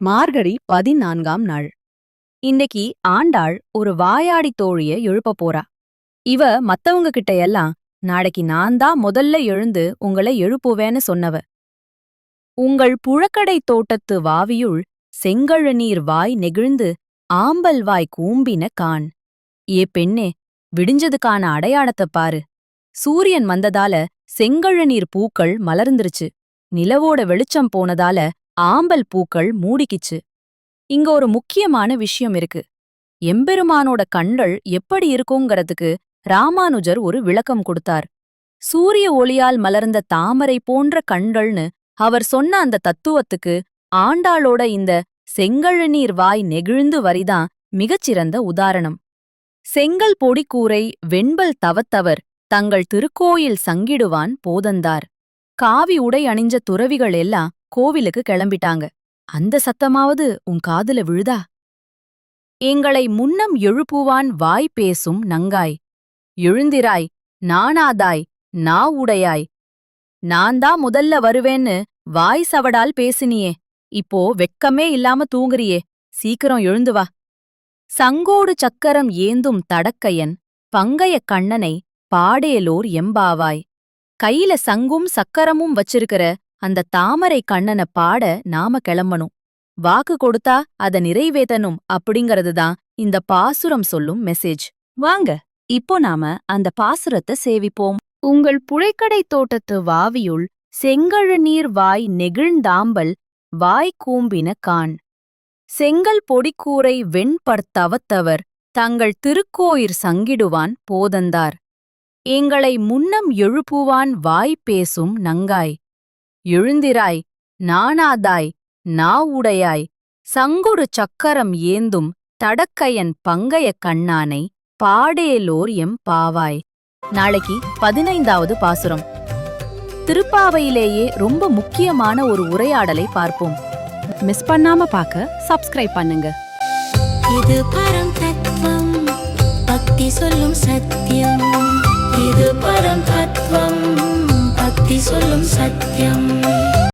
மார்கழி பதினான்காம் நாள். இன்னைக்கு ஆண்டாள் ஒரு வாயாடி தோழிய எழுப்ப போறா. இவ மத்தவங்க கிட்ட எல்லாம் நாளைக்கு நான் தான் முதல்ல எழுந்து உங்களை எழுப்புவேன்னு சொன்னவ. உங்கள் புழக்கடை தோட்டத்து வாவியுள் செங்கழுநீர் வாய் நெகிழ்ந்து ஆம்பல் வாய் கூம்பின கான். ஏ பெண்ணே விடிஞ்சதுக்கான அடையாளத்தைப் பாரு. சூரியன் வந்ததால செங்கழுநீர் பூக்கள் மலர்ந்துருச்சு. நிலவோட வெளிச்சம் போனதால ஆம்பல் பூக்கள் மூடிக்கிச்சு. இங்க ஒரு முக்கியமான விஷயம் இருக்கு. எம்பெருமானோட கண்கள் எப்படி இருக்குங்கிறதுக்கு ராமானுஜர் ஒரு விளக்கம் கொடுத்தார். சூரிய ஒளியால் மலர்ந்த தாமரை போன்ற கண்கள்னு அவர் சொன்ன அந்த தத்துவத்துக்கு ஆண்டாளோட இந்த செங்கழுநீர் வாய் நெகிழ்ந்து வரிதான் மிகச்சிறந்த உதாரணம். செங்கல் பொடிக்கூரை வெண்பல் தவத்தவர் தங்கள் திருக்கோயில் சங்கிடுவான் போதந்தார். காவி உடை அணிஞ்ச துறவிகள் எல்லாம் கோவிலுக்கு கிளம்பிட்டாங்க. அந்த சத்தமாவது உன் காதுல விழுதா? எங்களை முன்னம் எழுப்புவான் வாய் பேசும் நங்காய். எழுந்திராய் நானாதாய் நா உடையாய். நான்தா முதல்ல வருவேன்னு வாய் சவடால் பேசினியே. இப்போ வெக்கமே இல்லாம தூங்குறியே. சீக்கிரம் எழுந்து வா. சங்கோடு சக்கரம் ஏந்தும் தடக்கையன் பங்கைய கண்ணனை பாடேலோர் எம்பாவாய். கையில சங்கும் சக்கரமும் வச்சிருக்கிற அந்த தாமரை கண்ணன பாட நாம கிளம்பணும். வாக்கு கொடுத்தா அத நிறைவேத்தணும் அப்படிங்கறது தான் இந்த பாசுரம் சொல்லும் மெசேஜ் வாங்க இப்போ நாம அந்த பாசுரத்தை சேவிப்போம். உங்கள் புழைக்கடை தோட்டத்து வாவியுள் செங்கழுநீர் வாய் நெகிழ்ந்தாம்பல் வாய் கூம்பின கான். செங்கல் பொடிக்கூரை வெண்பர்த்தவத்தவர் தங்கள் திருக்கோயிற் சங்கிடுவான் போதந்தார். எங்களை முன்னம் எழுப்புவான் வாய் பேசும் நங்காய். எழுந்திராய் நாணாதாய் நா உடையாய் சங்குரு சக்கரம் ஏந்தும் தடக்கையன் பங்கைய கண்ணானை பாடேலோர் எம் பாவாய். நாளைக்கு பதினைந்தாவது பாசுரம். திருப்பாவையிலேயே ரொம்ப முக்கியமான ஒரு உரையாடலை பார்ப்போம். மிஸ் பண்ணாம பார்க்க சப்ஸ்கிரைப் பண்ணுங்க. இது பரம் தத்துவம் பக்தி சொல்லும் சத்தியம். இது பரம் தத்துவம் பக்தி சொல்லும்